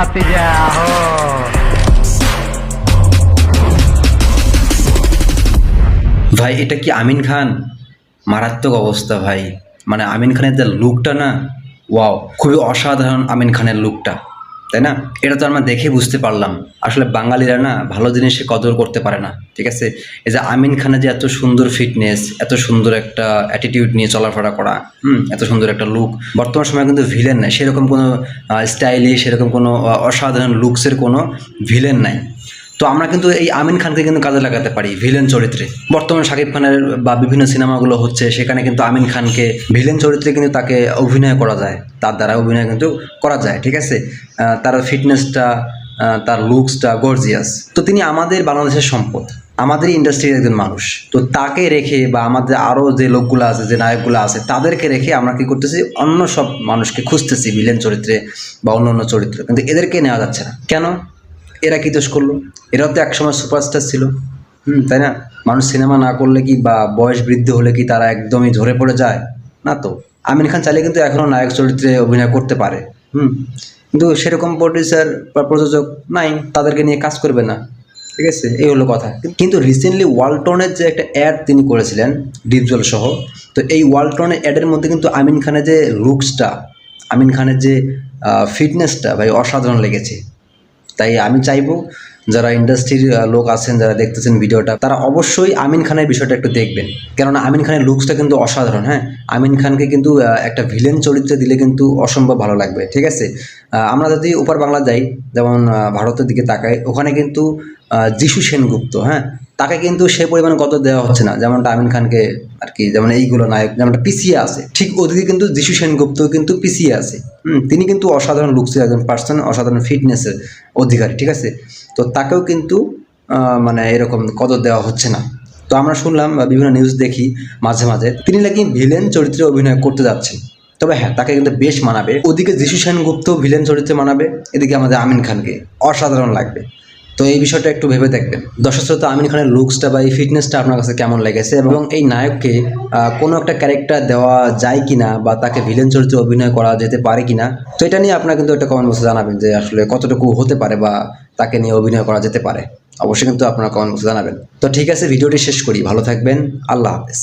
ভাতিজা হো। ভাই, এটা কি আমিন খান? মারাত্মক অবস্থা ভাই। মানে আমিন খানের যে লুকটা না ওয়াও খুবই অসাধারণ আমিন খানের লুকটা তাই না? এটা তো আমরা দেখে বুঝতে পারলাম। আসলে বাঙালিরা না ভালো জিনিসে কদর করতে পারে না, ঠিক আছে? এই যে আমিন খানের যে এত সুন্দর ফিটনেস এত সুন্দর একটা অ্যাটিটিউড নিয়ে চলাফেরা করা, হুম, এত সুন্দর একটা লুক বর্তমান সময় কিন্তু ভিলেন নাই। সেরকম কোনো স্টাইলে সেরকম কোনো অসাধারণ লুকসের কোনো ভিলেন নাই। তো আমরা কিন্তু এই আমিন খানকে কিন্তু কাজে লাগাতে পারি ভিলেন চরিত্রে। বর্তমান শাকিব খানের বা বিভিন্ন সিনেমাগুলো হচ্ছে, সেখানে কিন্তু আমিন খানকে ভিলেন চরিত্রে কিন্তু তাকে অভিনয় করা যায়। তার দ্বারা অভিনয় কিন্তু করা যায়, ঠিক আছে? তার ফিটনেসটা তার লুকসটা গর্জিয়াস তো তিনি আমাদের বাংলাদেশের সম্পদ আমাদের ইন্ডাস্ট্রির একজন মানুষ। তো তাকে রেখে বা আমাদের আরও যে লোকগুলো আছে, যে নায়কগুলো আছে, তাদেরকে রেখে আমরা কি করতেছি? অন্য সব মানুষকে খুঁজতেছি ভিলেন চরিত্রে বা অন্য অন্য চরিত্রে। কিন্তু এদেরকে নেওয়া যাচ্ছে না। কেন? এরা কি দোষ করল? এরাও তো একসময় সুপারস্টার ছিল। হুম, তাই না? মানুষ সিনেমা না করলে কি বা বয়স বৃদ্ধি হলে কি তারা একদমই ঝরে পড়ে যায়? না তো। আমির খান চাইলে কিন্তু এখনও নায়ক চরিত্রে অভিনয় করতে পারে। হুম, কিন্তু সেরকম প্রডিউসার বা প্রযোজক নাই, তাদেরকে নিয়ে কাজ করবে না। ঠিক আছে? এই হলো কথা। কিন্তু রিসেন্টলি ওয়ালটনের যে একটা অ্যাড তিনি করেছিলেন ডিপজল সহ, তো এই ওয়ালটনের অ্যাডের মধ্যে কিন্তু আমিন খানের যে লুকসটা আমিন খানের যে ফিটনেসটা ভাই অসাধারণ লেগেছে। তাই আমি চাইব যারা ইন্ডাস্ট্রির লোক আছেন, যারা দেখতেছেন ভিডিওটা, তারা অবশ্যই আমিন খানের বিষয়টা একটু দেখবেন। কেননা আমিন খানের লুকসটা কিন্তু অসাধারণ হ্যাঁ? আমিন খানকে কিন্তু একটা ভিলেন চরিত্রে দিলে কিন্তু অসম্ভব ভালো লাগবে, ঠিক আছে? আমরা যদি উপর বাংলা যাই, যেমন ভারতের দিকে তাকাই, ওখানে কিন্তু যিশু সেনগুপ্ত হ্যাঁ? তাকে কিন্তু সে পরিমাণে কত দেওয়া হচ্ছে না। যেমনটা আমিন খানকে আর কি যেমন এইগুলো নায়ক যেমনটা পিছিয়ে আছে ঠিক ওদিকে কিন্তু যিশু সেনগুপ্ত কিন্তু পিছিয়ে আছে। হুম, তিনি কিন্তু অসাধারণ লুকসের একজন পার্সন অসাধারণ ফিটনেসের অধিকারী ঠিক আছে? তো তাকেও কিন্তু মানে এরকম কদর দেওয়া হচ্ছে না। তো আমরা শুনলাম বিভিন্ন নিউজ দেখি মাঝে মাঝে তিনি নাকি ভিলেন চরিত্রে অভিনয় করতে যাচ্ছেন। তবে হ্যাঁ তাকে কিন্তু বেশ মানাবে। ওদিকে যিশু সেনগুপ্ত ভিলেন চরিত্রে মানাবে এদিকে আমাদের আমিন খানকে। অসাধারণ লাগবে। তো এই বিষয়টা একটু ভেবে দেখবেন। দর্শক শ্রোতা আমিন খানের লুকসটা বা এই ফিটনেসটা আপনার কাছে কেমন লেগেছে এবং এই নায়ককে কোনো একটা ক্যারেক্টার দেওয়া যায় কিনা বা তাকে ভিলেন চরিত্রে অভিনয় করা যেতে পারে কিনা, তো এটা নিয়ে আপনারা কিন্তু একটা কমেন্ট বক্সে জানাবেন যে আসলে কতটুকু হতে পারে বা তাকে নিয়ে অভিনয় করা যেতে পারে। অবশ্যই কিন্তু আপনারা কমেন্ট বক্সে জানাবেন। তো ঠিক আছে, ভিডিওটি শেষ করি। ভালো থাকবেন। আল্লাহ হাফেজ।